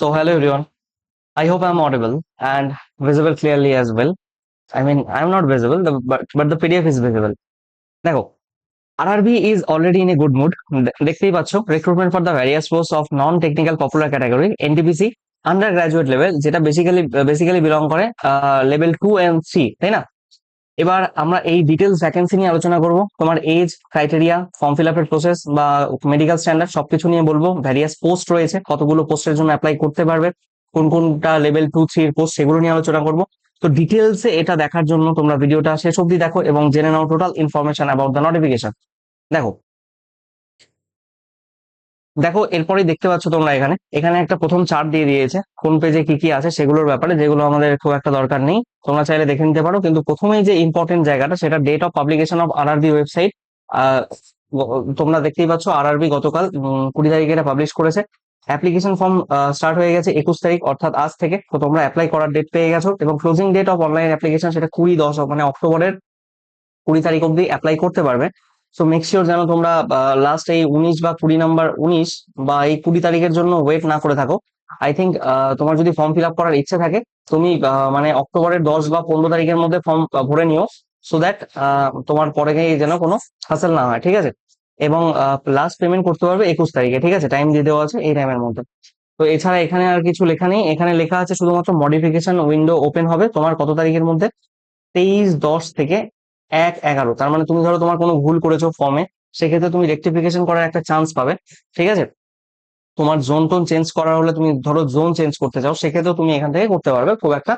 So hello everyone. I hope I'm audible and visible clearly as well. I mean, I'm not visible, but but the PDF is visible. দেখো RRB is already in a good mood. দেখতেই পাচ্ছ recruitment for the various post of non technical popular category NTPC under graduate level যেটা basically basically belong করে level two and three তাই না এবার আমরা এই ডিটেলস ভ্যাকেন্সি নিয়ে আলোচনা করব। তোমার এজ ক্রাইটেরিয়া ফর্ম ফিল আপের প্রসেস বা মেডিকেল স্ট্যান্ডার্ড সবকিছু নিয়ে বলব। ভ্যারিয়াস পোস্ট রয়েছে। কতগুলো পোস্টের জন্য অ্যাপ্লাই করতে পারবে। কোন কোনটা লেভেল টু থ্রি এর পোস্ট সেগুলো নিয়ে আলোচনা করব। তো ডিটেলসে এটা দেখার জন্য তোমরা ভিডিওটা শেষ অব্দি দেখো এবং জেনে নাও total information about the notification দেখো দেখো, এরপরেই দেখতে পাচ্ছ তোমরা এখানে। এখানে একটা প্রথম চার্ট দিয়ে দিয়েছে, কোন পেজে কি কি আছে সেগুলোর ব্যাপারে, যেগুলো আমাদের খুব একটা দরকার নেই। তোমরা চাইলে দেখে নিতে পারো, কিন্তু প্রথমেই যে ইম্পর্টেন্ট জায়গাটা, সেটা date of publication of RRB website তোমরা দেখতেই পাচ্ছ আরআরবি গতকাল কুড়ি তারিখে এটা পাবলিশ করেছে। অ্যাপ্লিকেশন ফর্ম স্টার্ট হয়ে গেছে একুশ তারিখ, অর্থাৎ আজ থেকে। তো তোমরা অ্যাপ্লাই করার ডেট পেয়ে গেছো এবং closing date of online application সেটা কুড়ি দশ মানে অক্টোবরের কুড়ি তারিখ অব্দি অ্যাপ্লাই করতে পারবে। সো মেক শিওর যেন তোমরা লাস্ট এই উনিশ বা কুড়ি নাম্বার উনিশ বা এই কুড়ি তারিখের জন্য ওয়েট না করে থাকো। আই থিঙ্ক তোমার যদি ফর্ম ফিল আপ করার ইচ্ছে থাকে, তুমি মানে অক্টোবরের দশ বা পনেরো তারিখের মধ্যে ফর্ম ভরে নিও সো দ্যাট তোমার পরে যেন কোনো হাসেল না হয়, ঠিক আছে? এবং লাস্ট পেমেন্ট করতে পারবে একুশ তারিখে, ঠিক আছে? টাইম দিয়ে দেওয়া আছে এই টাইমের মধ্যে। তো এছাড়া এখানে আর কিছু লেখা নেই। এখানে লেখা আছে শুধুমাত্র মডিফিকেশন উইন্ডো ওপেন হবে তোমার কত তারিখের মধ্যে? তেইশ দশ থেকে এক এগারো। তার মানে তুমি ধরো তোমার কোনো ভুল করেছ ফর্মে সেক্ষেত্রে তুমি রেক্টিফিকেশন করার একটা চান্স পাবে, ঠিক আছে? তোমার জোন টোন চেঞ্জ করার হলে তুমি ধরো জোন চেঞ্জ করতে চাও সেক্ষেত্রে তুমি এখান থেকে করতে পারবে, খুব একটা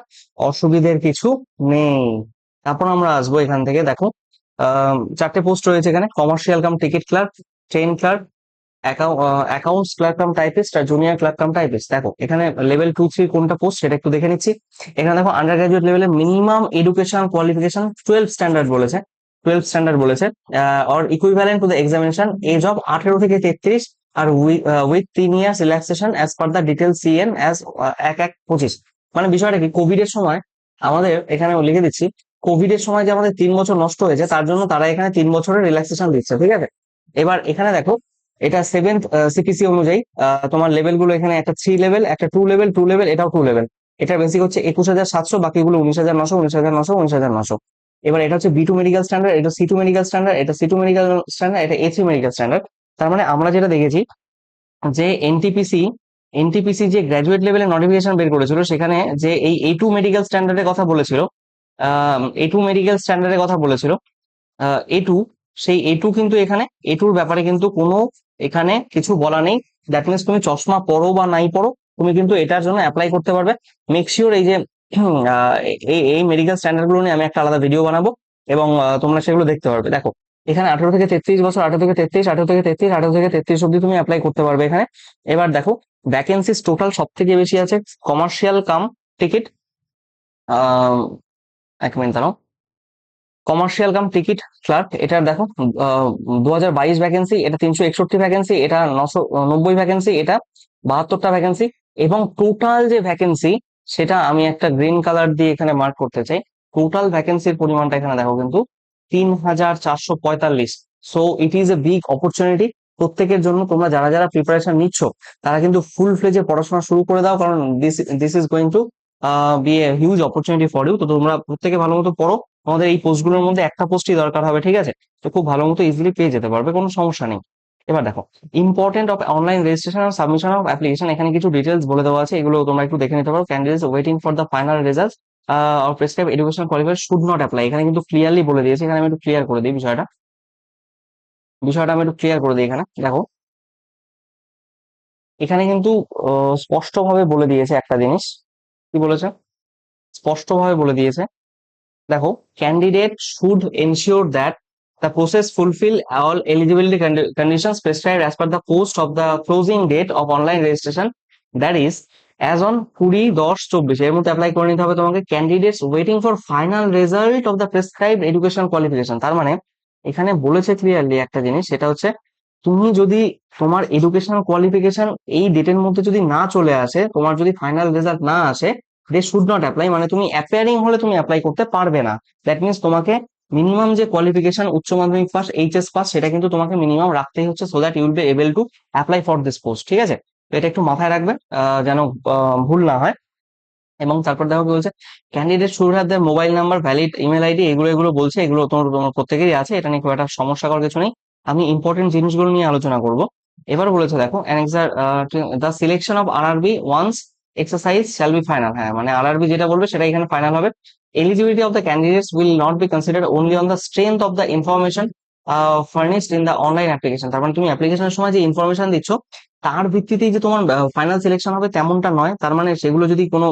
অসুবিধের কিছু নেই। তারপর আমরা আসব এখান থেকে, দেখো। চারটে পোস্ট রয়েছে এখানে commercial cum ticket clerk train clerk accounts clerk cum typist আর জুনিয়র ক্লার্ক কাম টাইপিস্ট দেখো, এখানে লেভেল টু থ্রি কোনটা পোস্ট সেটা একটু দেখে নিচ্ছি। এখানে দেখো আন্ডার গ্রাজুয়েট লেভেলে minimum education qualification twelve standard বলেছে। টুয়েলভ স্ট্যান্ডার্ড বলেছে or equivalent to the examination age of আঠেরো থেকে তেত্রিশ আর উইথ তিন years relaxation as per the detail CN as এক এক, পঁচিশ। মানে বিষয়টা কি কোভিড এর সময় আমাদের এখানে লিখে দিচ্ছি কোভিড এর সময় যে আমাদের তিন বছর নষ্ট হয়েছে, তার জন্য তারা এখানে তিন বছরের রিল্যাক্সেশন দিচ্ছে, ঠিক আছে? এবার এখানে দেখো এটা সেভেন্থ সিপিসি অনুযায়ী তোমার লেভেলগুলো এখানে একটা থ্রি লেভেল একটা টু লেভেল টু লেভেল এটাও টু লেভেল এটা বেসিক হচ্ছে একুশ হাজার সাতশো, বাকিগুলো উনিশ হাজার নশো উনিশ হাজার নশো উনিশ হাজার নশো এবার এটা হচ্ছে বি টু মেডিকেল স্ট্যান্ডার্ড এটা সি টু মেডিকেল স্ট্যান্ডার্ড এটা সি টু মেডিকেল স্ট্যান্ডার্ড এটা এ থ্রি মেডিকেল স্ট্যান্ডার্ড তার মানে আমরা যেটা দেখেছি, যে এনটিপিসি এনটিপিসি যে গ্র্যাজুয়েট লেভেলের নোটিফিকেশন বের করেছিল, সেখানে যে এই এ টু মেডিকেল স্ট্যান্ডার্ডের কথা বলেছিল এ টু মেডিকেল স্ট্যান্ডার্ডের কথা বলেছিল এ টু সেই এ টু কিন্তু এখানে এ টুর ব্যাপারে কিন্তু কোনো এখানে কিছু বলা নেই। দ্যাট মিনস তুমি চশমা পড়ো বা নাই পড়ো তুমি কিন্তু এটার জন্য অ্যাপ্লাই করতে পারবে। মেক শিওর এই যে এই মেডিকেল স্ট্যান্ডার্ড নিয়ে আমি একটা আলাদা ভিডিও বানাবো এবং তোমরা সেগুলো দেখতে পারবে। দেখো, এখানে আঠারো থেকে তেত্রিশ বছর, আঠারো থেকে তেত্রিশ, আঠারো থেকে তেত্রিশ, আঠারো থেকে তেত্রিশ অব্দি তুমি অ্যাপ্লাই করতে পারবে এখানে। এবার দেখো ভ্যাকেন্সিস টোটাল সব থেকে বেশি আছে কমার্শিয়াল কাম টিকিট এক মিনিট দাঁড়াও। কমার্শিয়াল কাম টিকিট ক্লার্ক এটা দেখো দু হাজার বাইশ ভ্যাকেন্সি এটা তিনশো একষট্টি ভ্যাকেন্সি এটা নশো নব্বই ভ্যাকেন্সি এটা বাহাত্তরটা ভ্যাকেন্সি এবং টোটাল যে ভ্যাকেন্সি সেটা আমি একটা গ্রিন কালার দিয়ে এখানে মার্ক করতে চাই। টোটাল ভ্যাকেন্সির পরিমাণটা এখানে দেখো কিন্তু তিন হাজার চারশো পঁয়তাল্লিশ। So it is a big opportunity প্রত্যেকের জন্য তোমরা যারা যারা প্রিপারেশন নিচ্ছ, তারা কিন্তু ফুল ফ্লেজে পড়াশোনা শুরু করে দাও, কারণ this this is going to be a huge opportunity for you তো তোমরা প্রত্যেকে ভালো মতো পড়ো। আমাদের এই পোস্টগুলোর মধ্যে একটা পোস্টই দরকার হবে, ঠিক আছে? তো খুব ভালো মতো ইজিলি পেয়ে যেতে পারবে, কোনো সমস্যা নেই। এবার দেখো ইম্পর্টেন্ট অফ অনলাইন রেজিস্ট্রেশন আর সাবমিশন অফ অ্যাপ্লিকেশন এখানে কিছু ডিটেলস বলে দেওয়া আছে, এগুলো তোমরা একটু দেখে নিতে পারো। Candidates waiting for the final result of prescribe education qualify should not apply এখানে কিন্তু ক্লিয়ারলি বলে দিয়েছে, এখানে আমি একটু ক্লিয়ার করে দিই বিষয়টা। বিষয়টা আমি একটু ক্লিয়ার করে দিই এখানে, দেখো। এখানে কিন্তু স্পষ্টভাবে বলে দিয়েছে একটা জিনিস। কি বলেছে? স্পষ্টভাবে বলে দিয়েছে। দেখো candidate should ensure that the process fulfill all eligibility condi- conditions prescribed as per the post of the closing date of online registration. That as on কুড়ি দশ চব্বিশ, এর মধ্যে অ্যাপ্লাই করে নিতে হবে তোমাকে candidates waiting for final result of the prescribe education qualification তার মানে এখানে বলেছে ক্লিয়ারলি একটা জিনিস, সেটা হচ্ছে তুমি যদি তোমার এডুকেশনাল কোয়ালিফিকেশন এই ডেটের মধ্যে যদি না চলে আসে, তোমার যদি ফাইনাল রেজাল্ট না আসে দে শুড নট অ্যাপ্লাই মানে তুমি অ্যাপিয়ারিং হলে তুমি অ্যাপ্লাই করতে পারবে না। দ্যাট মিনস তোমাকে মিনিমাম যে কোয়ালিফিকেশন উচ্চ মাধ্যমিক পাস এইচএস পাস সেটা কিন্তু তোমাকে মিনিমাম রাখতেই হচ্ছে so that you'll be able to apply for this post ঠিক আছে? তো এটা একটু মাথায় রাখবে যেন ভুল না হয়। এবং তারপর দেখো কি বলছে candidate have the mobile number valid email ID এগুলো এগুলো বলছে, এগুলো তোমার তোমার প্রত্যেকেরই আছে, এটা নিয়ে খুব একটা সমস্যা করার কিছু নেই। আমি ইম্পর্টেন্ট জিনিসগুলো নিয়ে আলোচনা করব। এবার বলেছে দেখো annexure the selection of RRB once exercise shall be final হ্যাঁ মানে আরআরবি যেটা বলবে সেটা এখানে ফাইনাল হবে। Eligibility of the candidates will not be only on the strength of the information uh, furnished in the online application তার মানে তুমি অ্যাপ্লিকেশনের সময় যে ইনফরমেশন দিচ্ছ তার ভিত্তিতেই যে তোমার ফাইনাল সিলেকশন হবে তেমনটা নয়। তার মানে সেগুলো যদি কোনো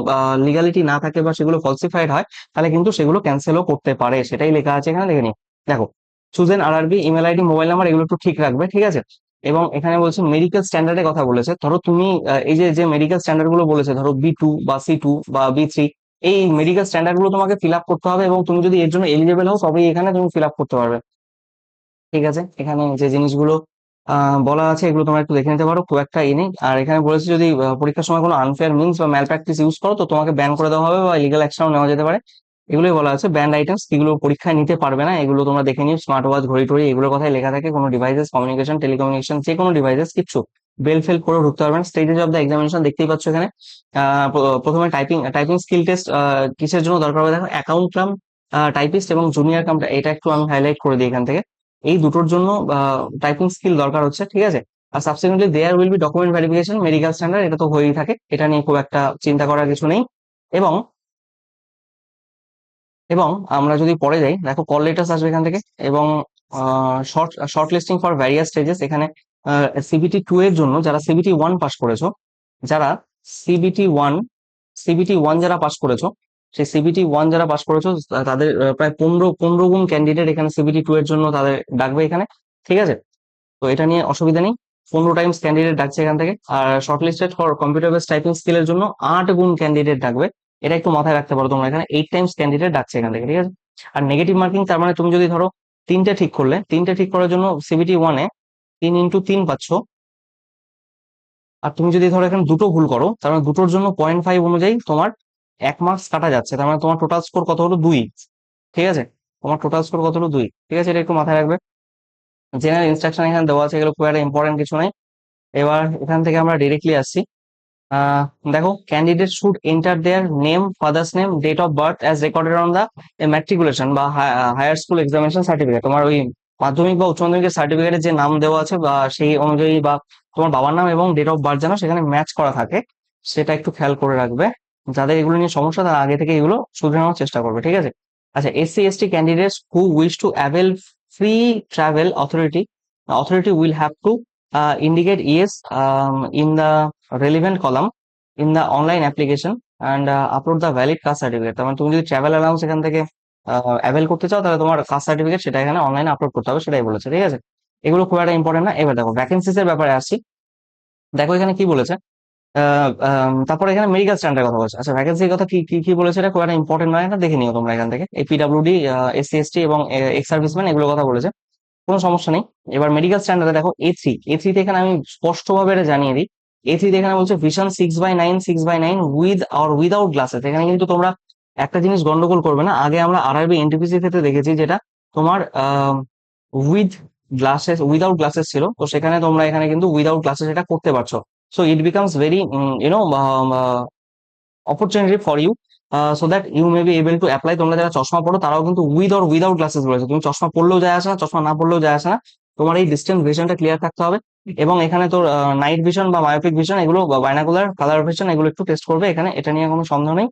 লিগালিটি না থাকে বা সেগুলো ফলসিফাইড হয় তাহলে কিন্তু সেগুলো ক্যান্সেলও করতে পারে। সেটাই লেখা আছে এখানে দেখে নিই দেখো chosen RRB email ID mobile number এগুলো একটু ঠিক রাখবে ঠিক আছে? এবং এখানে বলছে মেডিকেল স্ট্যান্ডার্ডের কথা বলেছে। ধরো তুমি এই যে যে মেডিকেল স্ট্যান্ডার্ডগুলো বলেছে, ধরো বি টু বা সি টু বা বি থ্রি এই মেডিকেল স্ট্যান্ডার্ডগুলো তোমাকে ফিল আপ করতে হবে এবং তুমি যদি এর জন্য এলিজেবল হও, তবেই এখানে তুমি ফিল আপ করতে পারবে। ঠিক আছে? এখানে যে জিনিসগুলো বলা আছে, এগুলো তোমরা একটু দেখে নিতে পারো, খুব একটা ই নেই। আর এখানে বলেছে যদি পরীক্ষার সময় কোনো আনফেয়ার মিনস বা ম্যাল প্র্যাকটিস ইউজ করো, তো তোমাকে ব্যান করে দেওয়া হবে বা লিগাল অ্যাকশনও নেওয়া যেতে পারে। এগুলোই বলা আছে ব্যান্ড আইটেমস এগুলো পরীক্ষায় নিতে পারবে না, এগুলো তোমরা দেখে নিও স্মার্ট ওয়াচ ঘড়ি টড়ি এগুলোর কথাই লেখা থাকে, কোনো ডিভাইসেস কমিউনিকেশন টেলিকমিউনিকেশন যে কোনো ডিভাইসেস কিচ্ছু। বেল ফেল করে ঢুকতে পারবেন স্টেজেস অফ দ্য এক্সামিনেশন দেখতেই পাচ্ছ এখানে। প্রথমে টাইপিং টাইপিং স্কিল টেস্ট কিসের জন্য দরকার হবে? দেখো অ্যাকাউন্ট কাম টাইপিস্ট এবং জুনিয়র কাম এটা একটু আমি হাইলাইট করে দিই এখান থেকে। এই দুটোর জন্য টাইপিং স্কিল দরকার হচ্ছে, ঠিক আছে? আর subsequently there will be document verification medical standard এটা তো হয়েই থাকে। এটা নিয়ে খুব একটা চিন্তা করার কিছু নেই। এবং এবং আমরা যদি পরে যাই, দেখো কল লেটার্স আসবে এখান থেকে এবং short short listing for various stages এখানে সিবিটি টু এর জন্য যারা সিবিটি ওয়ান পাস করেছ, যারা সিবিটি ওয়ান সিবিটি ওয়ান যারা পাস করেছ, সেই সিবিটি ওয়ান যারা পাস করেছ, তাদের প্রায় পনেরো পনেরো গুণ ক্যান্ডিডেট এখানে সিবিটি টু এর জন্য তাদের ডাকবে এখানে, ঠিক আছে? তো এটা নিয়ে অসুবিধা নেই, পনেরো টাইমস ক্যান্ডিডেট ডাকছে এখান থেকে, আর short listed for computer base typing স্কিলের জন্য আট গুণ ক্যান্ডিডেট ডাকবে এটা একটু মাথায় রাখতে পারো তোমরা। এখানে এইট টাইমস ক্যান্ডিডেট ডাকছে এখান থেকে, ঠিক আছে? আর নেগেটিভ মার্কিং তার মানে তুমি যদি ধরো তিনটে ঠিক করলে, তিনটে ঠিক করার জন্য সিবিটি ওয়ানে তিন ইন্টু তিন পাচ্ছ। আর তুমি যদি ধরো এখানে দুটো ভুল করো, তার মানে দুটোর জন্য পয়েন্ট ফাইভ অনুযায়ী তোমার এক মার্কস কাটা যাচ্ছে। তার মানে তোমার টোটাল স্কোর কত হলো? দুই। ঠিক আছে? তোমার টোটাল স্কোর কত হলো? দুই। ঠিক আছে? এটা একটু মাথায় রাখবে। জেনারেল ইনস্ট্রাকশন এখানে দেওয়া আছে, এগুলো খুব একটা ইম্পর্টেন্ট কিছু নাই এবার এখান থেকে আমরা ডিরেক্টলি আসছি। দেখো candidate should enter their name father's name date of birth as recorded on the matriculation বা হায়ার স্কুল এক্সামিনেশন সার্টিফিকেট তোমার ওই মাধ্যমিক বা উচ্চ মাধ্যমিকের সার্টিফিকেটের যে নাম দেওয়া আছে বা সেই অনুযায়ী বা তোমার বাবার নাম এবং ডেট অফ বার্থ যেন সেখানে ম্যাচ করা থাকে, সেটা একটু খেয়াল করে রাখবে। যাদের এগুলো নিয়ে সমস্যা, তারা আগে থেকে এগুলো শুধরানোর চেষ্টা করবে, ঠিক আছে? আচ্ছা SC ST candidates who wish to avail free travel authority authority will have to indicate yes um, in the relevant column in the online application and uh, upload the valid caste certificate. তার মানে তুমি যদি travel allowance এখান থেকে avail করতে চাও তাহলে তোমার কাস্ট সার্টিফিকেট সেটা এখানে অনলাইনে আপলোড করতে হবে সেটাই বলেছে ঠিক আছে? এগুলো খুব একটা ইম্পর্টেন্ট না। এবার দেখো ভ্যাকেন্সিস এর ব্যাপারে আসছি দেখো এখানে কি বলেছে? তারপর এখানে মেডিকেল স্ট্যান্ডার্ড কথা বলছে। আচ্ছা ভ্যাকেন্সির কথা কি কি কি বলেছে এটা? খুব একটা ইম্পর্টেন্ট নয় এটা দেখে নিও তোমরা এখান থেকে। এই পিডাব্লিউডি এসসি এসটি এবং এক্স সার্ভিসম্যান এগুলো কথা বলেছে। কোনো সমস্যা নেই। এবার মেডিকেল স্ট্যান্ডার্ডে দেখো এ থ্রি এ থ্রিতে এখানে আমি স্পষ্টভাবে এটা জানিয়ে দিই। এ থ্রিতে এখানে বলছে vision six by nine six by nine with R without glasses এখানে কিন্তু তোমরা একটা জিনিস গন্ডগোল করবে না। আগে আমরা আরআরবি এনটিপিসি ক্ষেত্রে দেখেছি যেটা তোমার উইথ গ্লাসেস উইদাউট গ্লাসেস ছিল। তো সেখানে তোমরা এখানে কিন্তু উইদাউট গ্লাসেস এটা করতে পারছ। So it becomes very you know opportunity for you so that you may be able to apply তোমরা যারা চশমা পড়ো, তারাও কিন্তু উইথ অর উইদাউট গ্লাসেস বলেছে তুমি চশমা পড়লেও যায় আসে না চশমা না পড়লেও যায় আসে। না তোমার এই ডিস্টেন্স ভিশনটা ক্লিয়ার থাকতে হবে। এবং এখানে তোর নাইট ভিশন বা মায়োপিক ভিশন এগুলো বাইনাকুলার কালার ভিশন এগুলো একটু টেস্ট করবে। এখানে এটা নিয়ে কোনো সন্দেহ নেই।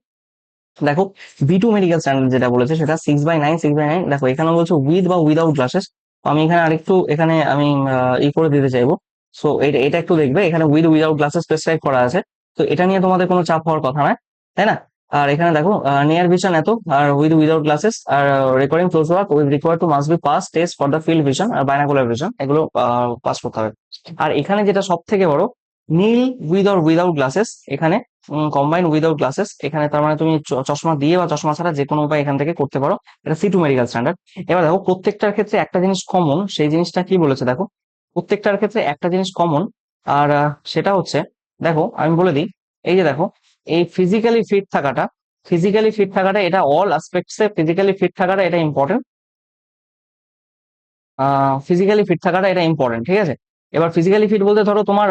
দেখো বি টু মেডিকেল স্ট্যান্ডার্ড যেটা বলেছে, সেটা six by nine six by nine দেখো এখানে বলছে উইথ বা উইদাউট গ্লাসেস আমি এখানে আরেকটু, এখানে আমি ই করে দিতে চাইব। সো এটা এটা একটু দেখবে। এখানে উইথ উইদাউট গ্লাসেস প্রেসক্রাইব করা আছে। তো এটা নিয়ে তোমাদের কোনো চাপ হওয়ার কথা নয়, তাই না? আর এখানে দেখো নিয়ার ভিশন এত, আর with without glasses R recording close work with require to must be pass test for the field vision R binocular vision এগুলো পাস করতে হবে। আর এখানে যেটা সব থেকে বড়, নীল উইথ অর উইদাউট গ্লাসেস এখানে কম্বাইন উইদাউট গ্লাসেস এখানে তার মানে তুমি চশমা দিয়ে বা চশমা ছাড়া যে কোনো উপায় এখান থেকে করতে পারো। এটা সি টু মেডিকেল স্ট্যান্ডার্ড এবার দেখো, প্রত্যেকটার ক্ষেত্রে একটা জিনিস কমন সেই জিনিসটা কি বলেছে দেখো? প্রত্যেকটার ক্ষেত্রে একটা জিনিস কমন আর সেটা হচ্ছে, দেখো, আমি বলে দিই, এই যে দেখো এই ফিজিক্যালি ফিট থাকাটা ফিজিক্যালি ফিট থাকাটা, এটা অল আসপেক্টসে ফিজিক্যালি ফিট থাকাটা এটা ইম্পর্টেন্ট ফিজিক্যালি ফিট থাকাটা এটা ইম্পর্টেন্ট ঠিক আছে? এবার ফিজিক্যালি ফিট বলতে ধরো তোমার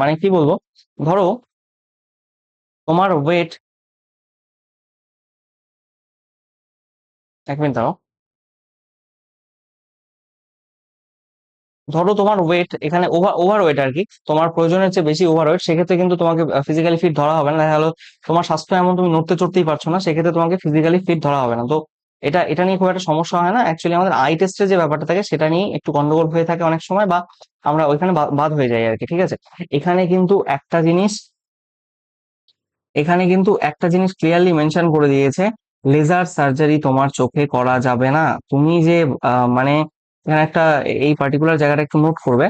মানে কি বলব? ধরো তোমার ওয়েট এক মিনিট দাঁড়াও। ধরো তোমার ওয়েট এখানে ওভার ওভার ওয়েট আর কি তোমার প্রয়োজনের চেয়ে বেশি ওভার ওয়েট সেক্ষেত্রে কিন্তু তোমাকে ফিজিক্যালি ফিট ধরা হবে না। দেখা গেলো তোমার স্বাস্থ্য এমন তুমি নড়তে চড়তেই পারছ না, সেক্ষেত্রে তোমাকে ফিজিক্যালি ফিট ধরা হবে না। তো এটা এটা নিয়ে খুব একটা সমস্যা হয় না। অ্যাকচুয়ালি আমাদের আই টেস্টের যে ব্যাপারটা থাকে, সেটা নিয়ে একটু গন্ডগোল হয়ে থাকে অনেক সময় বা আমরা ওইখানে বাদ হয়ে যাই আর কি ঠিক আছে? এখানে কিন্তু একটা জিনিস, এখানে কিন্তু একটা জিনিস ক্লিয়ারলি মেনশন করে দিয়েছে লেজার সার্জারি তোমার চোখে করা যাবে না। তুমি যে মানে এখানে একটা এই পার্টিকুলার জায়গাটা একটু নোট করবে।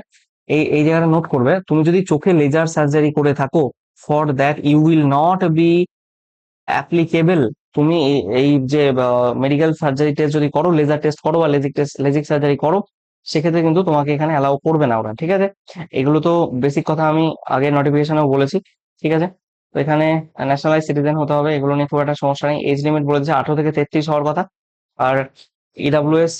এই এই জায়গাটা নোট করবে, তুমি যদি চোখে লেজার সার্জারি করে থাকো for that you will not be applicable তুমি এই যে মেডিকেল সার্জারি টেস্ট যদি করো লেজার টেস্ট করো বা লেজিক টেস্ট লেজিক সার্জারি করো, সেক্ষেত্রে কিন্তু তোমাকে এখানে অ্যালাউ করবে না ওরা, ঠিক আছে? এগুলো তো বেসিক কথা আমি আগে নোটিফিকেশনেও বলেছি, ঠিক আছে? তো এখানে ন্যাশনালাইজ সিটিজেন হতে হবে, এগুলো নিয়ে খুব একটা সমস্যা নেই। এজ লিমিট বলেছে আঠারো থেকে তেত্রিশ হওয়ার কথা। আর ইডাব্লিউএস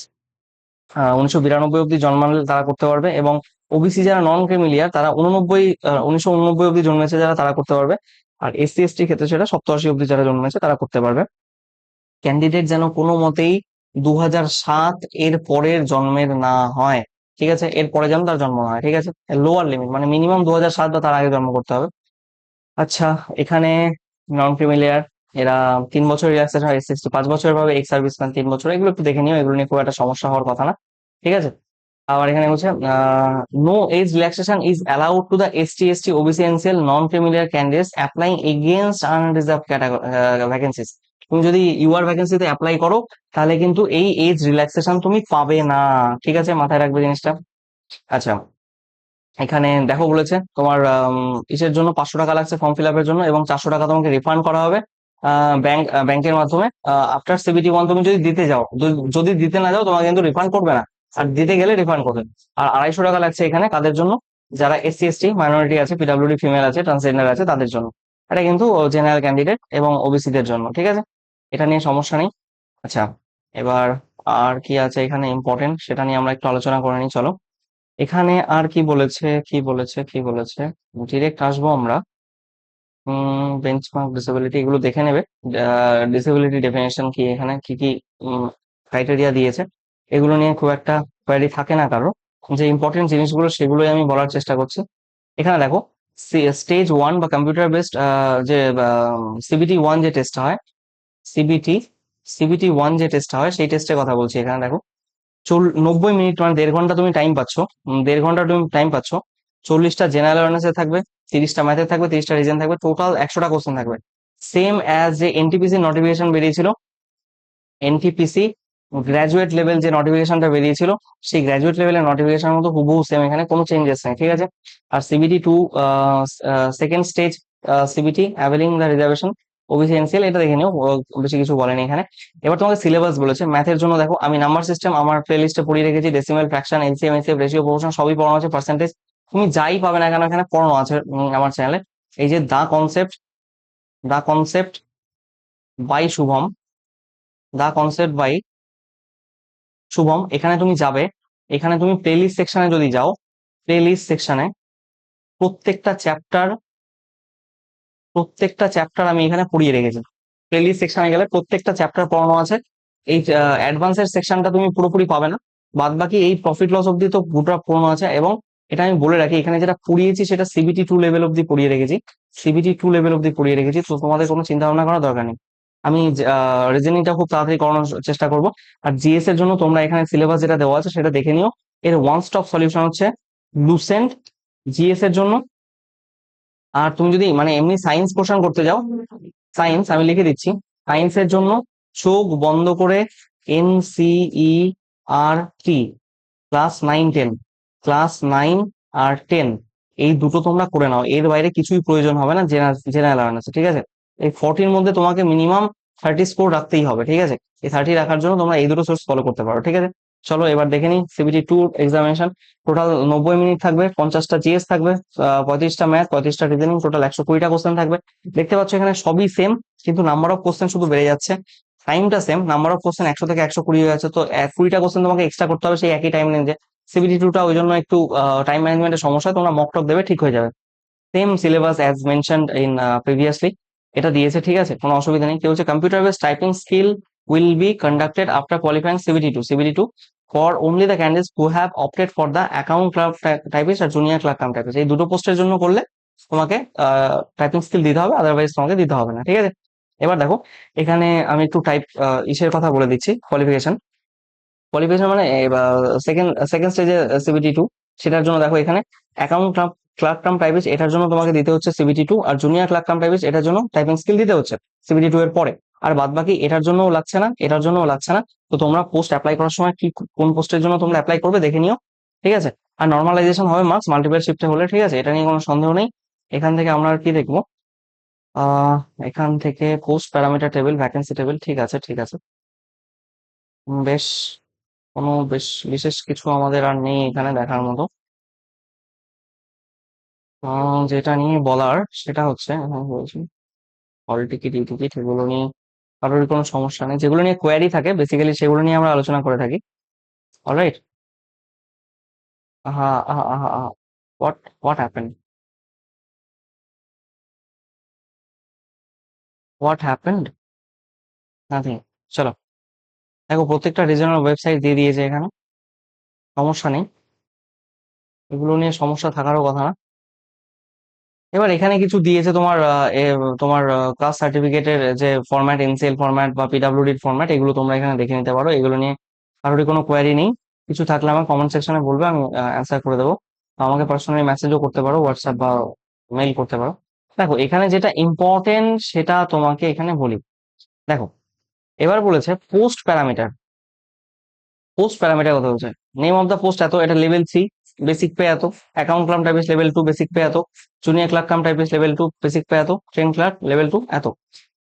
উনিশশো বিরানব্বই অব্দি জন্মালে তারা করতে পারবে এবং ওবিসি যারা নন ক্রিমিলিয়ার তারা উননব্বই উনিশশো উননব্বই অব্দি জন্মেছে যারা তারা করতে পারবে। আর এসসি এসটি ক্ষেত্রে সেটা সপ্তআশি অব্দি যারা জন্মেছে তারা করতে পারবে। ক্যান্ডিডেট যেন কোনো মতেই দু সাত এর পরের জন্মের না হয়, ঠিক আছে? এর পরে যেন তার জন্ম না হয়, ঠিক আছে? লোয়ার লিমিট মানে মিনিমাম দু সাত বা তার আগে জন্ম করতে হবে। আচ্ছা এখানে নন ক্রিমিলিয়ার এরা তিন বছর রিল্যাক্সেশন হয় এসসি পাঁচ বছর ভাবে এক্স সার্ভিসম্যান তিন বছর, এগুলো একটু দেখে নিও, এগুলো নিয়ে খুব একটা সমস্যা হওয়ার কথা না, ঠিক আছে? আবার এখানে বলছে no age relaxation is allowed to the ST ST OBC NCL non creamy layer candidates applying against unreserve vacancies তুমি যদি ইউআর ভ্যাকেন্সিতে অ্যাপ্লাই করো, তাহলে কিন্তু এই এজ রিল্যাক্সেশন তুমি পাবে না, ঠিক আছে? মাথায় রাখবে জিনিসটা। আচ্ছা এখানে দেখো বলেছে তোমার ইসের জন্য? পাঁচশো টাকা লাগছে ফর্ম ফিল আপের জন্য এবং চারশো টাকা তোমাকে রিফান্ড করা হবে। ব্যাংক ব্যাংকের মাধ্যমে আফটার সিবিটি ওয়ান তুমি যদি দিতে যাও, যদি- দিতে না যাও, তোমাকে কিন্তু রিফান্ড করবে না। আর দিতে গেলে রিফান্ড করবে। আর আড়াইশো টাকা লাগছে এখানে কাদের জন্য। যারা এসসি এসটি মাইনরিটি আছে পিডাব্লিউডি ফিমেল আছে ট্রান্সজেন্ডার আছে, তাদের জন্য। এটা কিন্তু জেনারেল ক্যান্ডিডেট এবং ওবিসি দের জন্য, ঠিক আছে? এটা নিয়ে সমস্যা নেই। আচ্ছা এবার আর কি আছে এখানে ইম্পর্টেন্ট সেটা নিয়ে আমরা একটু আলোচনা করে নিই, চলো। এখানে আর কি বলেছে কি বলেছে কি বলেছে? ডিরেক্ট আসব আমরা। বেঞ্চমার্ক ডিসেবিলিটি এগুলো দেখে নেবে। ডিসেবিলিটি ডেফিনেশন কি, এখানে কি কি ক্রাইটেরিয়া দিয়েছে, এগুলো নিয়ে খুব একটা কোয়ারি থাকে না কারও। যে ইম্পর্টেন্ট জিনিসগুলো, সেগুলোই আমি বলার চেষ্টা করছি। এখানে দেখো স্টেজ ওয়ান বা কম্পিউটার বেসড যে সিবিটি ওয়ান যে টেস্ট হয় সিবিটি সিবিটি ওয়ান যে টেস্ট হয়, সেই টেস্টের কথা বলছি। এখানে দেখো, চল, নব্বই মিনিট মানে দেড় ঘণ্টা তুমি টাইম পাচ্ছ। দেড় ঘণ্টা তুমি টাইম পাচ্ছ। চল্লিশটা জেনারেল অ্যাওয়ারনেসে থাকবে, তিরিশটা ম্যাথে থাকবে, তিরিশটা রিজন থাকবে টোটাল একশোটা কোশ্চেন থাকবে। সেম অ্যাজ যে এনটিপিসি নোটিফিকেশন বেরিয়েছিল এনটিপিসি গ্র্যাজুয়েট লেভেল যে নোটিফিকেশনটা বেরিয়েছিল, সেই গ্র্যাজুয়েট লেভেলের নোটিফিকেশন মতো হুবহু সেম এখানে, কোনো চেঞ্জেস নেই, ঠিক আছে? আর CBT two second stage CBT availing the reservation OBC NCL এটা দেখে নিও বেশি কিছু বলেনি এখানে। এবার তোমাকে সিলেবাস বলেছে ম্যাথের জন্য দেখো, আমি নাম্বার সিস্টেম আমার প্লে লিস্টে পড়িয়ে রেখেছি decimal fraction LCM ACF ratio proportion সবই পড়ানো আছে পার্সেন্টেজ তুমি যাই পাবে না কেন, এখানে পড়ানো আছে আমার চ্যানেলে এই যে the concept the concept by Shubham, the concept by Shubham, এখানে তুমি যাবে। এখানে তুমি প্লেলিস্ট সেকশনে যদি যাও প্লেলিস্ট সেকশনে প্রত্যেকটা চ্যাপ্টার প্রত্যেকটা চ্যাপ্টার আমি এখানে পড়িয়ে রেখেছি। প্লেলিস্ট সেকশনে গেলে প্রত্যেকটা চ্যাপ্টার পড়ানো আছে। এই অ্যাডভান্সের সেকশনটা তুমি পুরোপুরি পাবে না। বাদ বাকি এই প্রফিট লস অব্দি তো পুরোটা পড়ানো আছে এবং এটা আমি বলে রাখি, এখানে যেটা পড়িয়েছি সেটা সিবিটি টু লেভেল অব্দি পড়িয়ে রেখেছি। সিবিটি টু লেভেল অব্দি পড়িয়ে রেখেছি, তো তোমাদের কোনো চিন্তা ভাবনা করার দরকার নেই। আমি রিজনিংটা খুব তাড়াতাড়ি করানোর চেষ্টা করব। আর জিএস এর জন্য তোমরা এখানে সিলেবাস যেটা দেওয়া আছে সেটা দেখে নিও। এর ওয়ান স্টপ সলিউশন হচ্ছে লুসেন্ট জিএস এর জন্য। আর তুমি যদি মানে এমনি সায়েন্স পোর্শন করতে যাও সায়েন্স আমি লিখে দিচ্ছি। সায়েন্সের জন্য চোখ বন্ধ করে N R T class nine ten class nine আর টেন, এই দুটো তোমরা করে নাও। এর বাইরে কিছুই প্রয়োজন হবে না জেনারেল অ্যাওয়ারনেস ঠিক আছে? এই ফর্টির মধ্যে তোমাকে মিনিমাম থার্টি স্কোর রাখতেই হবে, ঠিক আছে? এই থার্টি রাখার জন্য তোমরা এই দুটো সোর্স ফলো করতে পারো, ঠিক আছে? চলো এবার দেখে নিই সিবিটি টু এক্সামিনেশন টোটাল নব্বই মিনিট থাকবে, পঞ্চাশটা জিএস থাকবে পঁয়ত্রিশটা ম্যাথ পঁয়ত্রিশটা রিজনিং টোটাল একশো কুড়িটা কোশ্চেন থাকবে। দেখতে পাচ্ছ এখানে সবই সেম কিন্তু নাম্বার অফ কোশ্চেন শুধু বেড়ে যাচ্ছে। টাইমটা সেম নাম্বার অফ কোশ্চেন একশো থেকে একশো কুড়ি হয়ে যাচ্ছে, তো কুড়িটা কোশ্চেন তোমাকে এক্সট্রা করতে হবে সেই একই টাইম রেঞ্জে সিবিটি টুটা ওই জন্য একটু টাইম ম্যানেজমেন্টের সমস্যা, তোমরা মক দেবে, ঠিক হয়ে যাবে। Same syllabus as mention in previously এটা দিয়েছে, ঠিক আছে? কোনো অসুবিধা নেই। কেউ হচ্ছে computer base typing skill will be conducted after qualifying CBT two CBT two for only the candidates who have opted for the account clerk typist R junior clerk cum typist এই দুটো পোস্টের জন্য করলে তোমাকে টাইপিং স্কিল দিতে হবে otherwise তোমাকে দিতে হবে না, ঠিক আছে? এবার দেখো, এখানে আমি একটু টাইপ ইসের কথা বলে দিচ্ছি কোয়ালিফিকেশন কোয়ালিফিকেশন মানে সেকেন্ড সেকেন্ড স্টেজে সিবিটি টু সেটার জন্য দেখো এখানে অ্যাকাউন্ট ক্লার্ক কাম টাইপিস্ট এটার জন্য তোমাকে দিতে হচ্ছে সিবিটি টু আর জুনিয়র ক্লার্ক কাম টাইপিস্ট এটার জন্য টাইপিং স্কিল দিতে হচ্ছে সিবিটি টু এর পরে। আর বাদ বাকি এটার জন্যও লাগছে না, এটার জন্যও লাগছে না। তো তোমরা পোস্ট অ্যাপ্লাই করার সময় কি, কোন পোস্টের জন্য তোমরা অ্যাপ্লাই করবে দেখে নিও, ঠিক আছে? আর নর্মালাইজেশন হবে মার্কস মাল্টিপল শিফটে হলে, ঠিক আছে? এটা নিয়ে কোনো সন্দেহ নেই। এখান থেকে আমরা কি দেখব? এখান থেকে post parameter table vacancy table ঠিক আছে ঠিক আছে। বেশ। কোনো বেশ বিশেষ কিছু আমাদের আর নেই এখানে দেখার মতো। যেটা নিয়ে বলার সেটা হচ্ছে হ্যাঁ, বলছি। হল টিকিট ই টিকিট এগুলো নিয়ে কারোর কোনো সমস্যা নেই। যেগুলো নিয়ে কোয়ারি থাকে বেসিক্যালি সেগুলো নিয়ে আমরা আলোচনা করে থাকি। অলরাইট হ্যাঁ হ্যাঁ হ্যাঁ হ্যাঁ what what happen what happened nothing চলো। দেখো, প্রত্যেকটা রিজনাল ওয়েবসাইট দিয়ে দিয়েছে এখানে। সমস্যা নেই। এগুলো নিয়ে সমস্যা থাকারও কথা না। এবার এখানে কিছু দিয়েছে তোমার তোমার কাস্ট সার্টিফিকেটের যে ফরম্যাট এনসিএল ফরম্যাট বা পিডাব্লিউডির ফরম্যাট এগুলো তোমরা এখানে দেখে নিতে পারো। এগুলো নিয়ে কারোরই কোনো কোয়ারি নেই। কিছু থাকলে আমার কমেন্ট সেকশনে বলবে, আমি অ্যান্সার করে দেবো। আমাকে পার্সোনালি মেসেজও করতে পারো হোয়াটসঅ্যাপ বা মেইল করতে পারো। দেখো, এখানে যেটা ইম্পর্টেন্ট সেটা তোমাকে এখানে বলি। দেখো এবার বলেছে পোস্ট প্যারামিটার পোস্ট প্যারামিটার কথা বলছে। নেম অফ দ্য পোস্ট এত, এটা লেভেল থ্রি বেসিক পে এত। Account clerk typist level two basic pay এত। Junior clerk cum typist level two basic pay এত। ট্রেন ক্লার্ক লেভেল টু এত।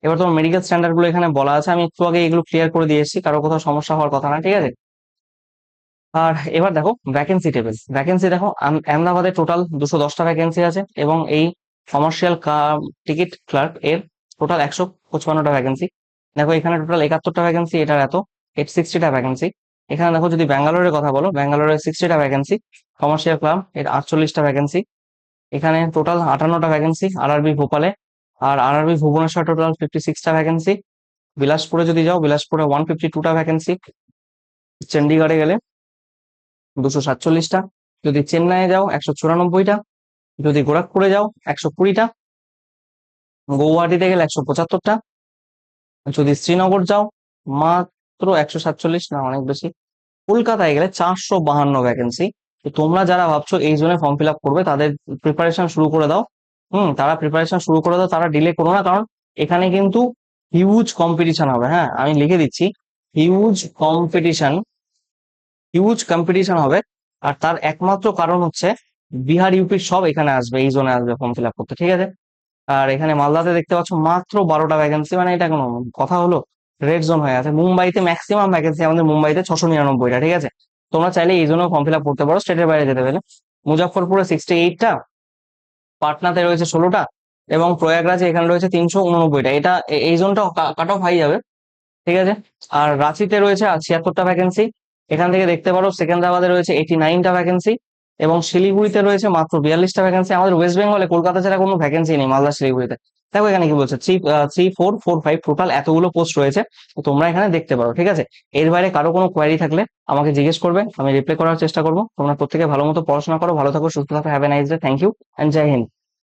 এবার তোমার মেডিকেল স্ট্যান্ডার্ডগুলো এখানে বলা আছে, আমি একটু আগে এগুলো ক্লিয়ার করে দিয়ে এসেছি কারও কোথাও সমস্যা হওয়ার কথা না, ঠিক আছে? আর এবার দেখো ভ্যাকেন্সি টেবিল ভ্যাকেন্সি দেখো আহমেদাবাদে টোটাল দুশো দশটা ভ্যাকেন্সি আছে, এবং এই কমার্শিয়াল টিকিট ক্লার্ক এর টোটাল একশো পঁচপান্নটা ভ্যাকেন্সি দেখো এখানে টোটাল একাত্তরটা ভ্যাকেন্সি এটার এত এইট সিক্সটিটা ভ্যাকেন্সি এখানে দেখো যদি ব্যাঙ্গালোরের কথা বলো, ব্যাঙ্গালোরের সিক্সটিটা ভ্যাকেন্সি কমার্শিয়াল ক্লাব এর আটচল্লিশটা ভ্যাকেন্সি এখানে টোটাল আটান্নটা ভ্যাকেন্সি আরআরবি ভোপালে। আর আরআরবি ভুবনেশ্বর টোটাল ফিফটি সিক্সটা ভ্যাকেন্সি বিলাসপুরে যদি যাও, বিলাসপুরে ওয়ান ফিফটি টুটা ভ্যাকেন্সি চণ্ডীগড়ে গেলে দুশো সাতচল্লিশটা। যদি চেন্নাইয়ে যাও, একশো চুরানব্বইটা। যদি গোরখপুরে যাও, একশো কুড়িটা। গৌহাটিতে গেলে একশো পঁচাত্তরটা। যদি শ্রীনগর যাও, মাত্র একশো সাতচল্লিশ, না অনেক বেশি, কলকাতায় গেলে চারশো বাহান্ন ভ্যাকেন্সি তো তোমরা যারা ভাবছ এই জন্য ফর্ম ফিল আপ করবে, তাদের প্রিপারেশন শুরু করে দাও। হুম, তারা প্রিপারেশন শুরু করে দাও, তারা ডিলে করো না, কারণ এখানে কিন্তু হিউজ কম্পিটিশন হবে হ্যাঁ আমি লিখে দিচ্ছি। হিউজ কম্পিটিশন হিউজ কম্পিটিশন হবে, আর তার একমাত্র কারণ হচ্ছে বিহার ইউপি সব এখানে আসবে, এই জোনে আসবে ফর্ম ফিল আপ করতে, ঠিক আছে? আর এখানে মালদাতে দেখতে পাচ্ছ মাত্র বারোটা ভ্যাকেন্সি মানে এটা কোনো কথা হলো? রেড জোন হয়ে আছে। মুম্বাইতে ম্যাক্সিমাম ভ্যাকেন্সি আমাদের মুম্বাইতে ছশো নিরানব্বইটা ঠিক আছে? তোমরা চাইলে এই জন্য ফর্ম ফিল আপ করতে পারো স্টেটের বাইরে যেতে পেলে। মুজাফরপুরে সিক্সটি এইটটা পাটনাতে রয়েছে ষোলোটা এবং প্রয়াগরাজে এখানে রয়েছে তিনশো উননব্বইটা এটা এই জোনটা কাট অফ হাই যাবে, ঠিক আছে? আর রাঁচিতে রয়েছে ছিয়াত্তরটা ভ্যাকেন্সি এখান থেকে দেখতে পারো, সেকেন্দ্রাবাদে রয়েছে এইটি নাইনটা ভ্যাকেন্সি এবং শিলিগুড়িতে রয়েছে মাত্র বিয়াল্লিশটা ভ্যাকেন্সি আমাদের ওয়েস্ট বেঙ্গলে কলকাতা ছাড়া কোনো ভ্যাকেন্সি নেই, মালদা, শিলিগুড়িতে। দেখো এখানে কি বলছে? Three three four four five total এতগুলো পোস্ট রয়েছে তোমরা এখানে দেখতে পারো, ঠিক আছে? এর বাইরে কারও কোনো কোয়ারি থাকলে আমাকে জিজ্ঞেস করবে, আমি রিপ্লাই করার চেষ্টা করব। তোমরা প্রত্যেকে ভালো মতো পড়াশোনা করো, ভালো থাকো, সুস্থ থাকো have a nice day thank you and Jai Hind.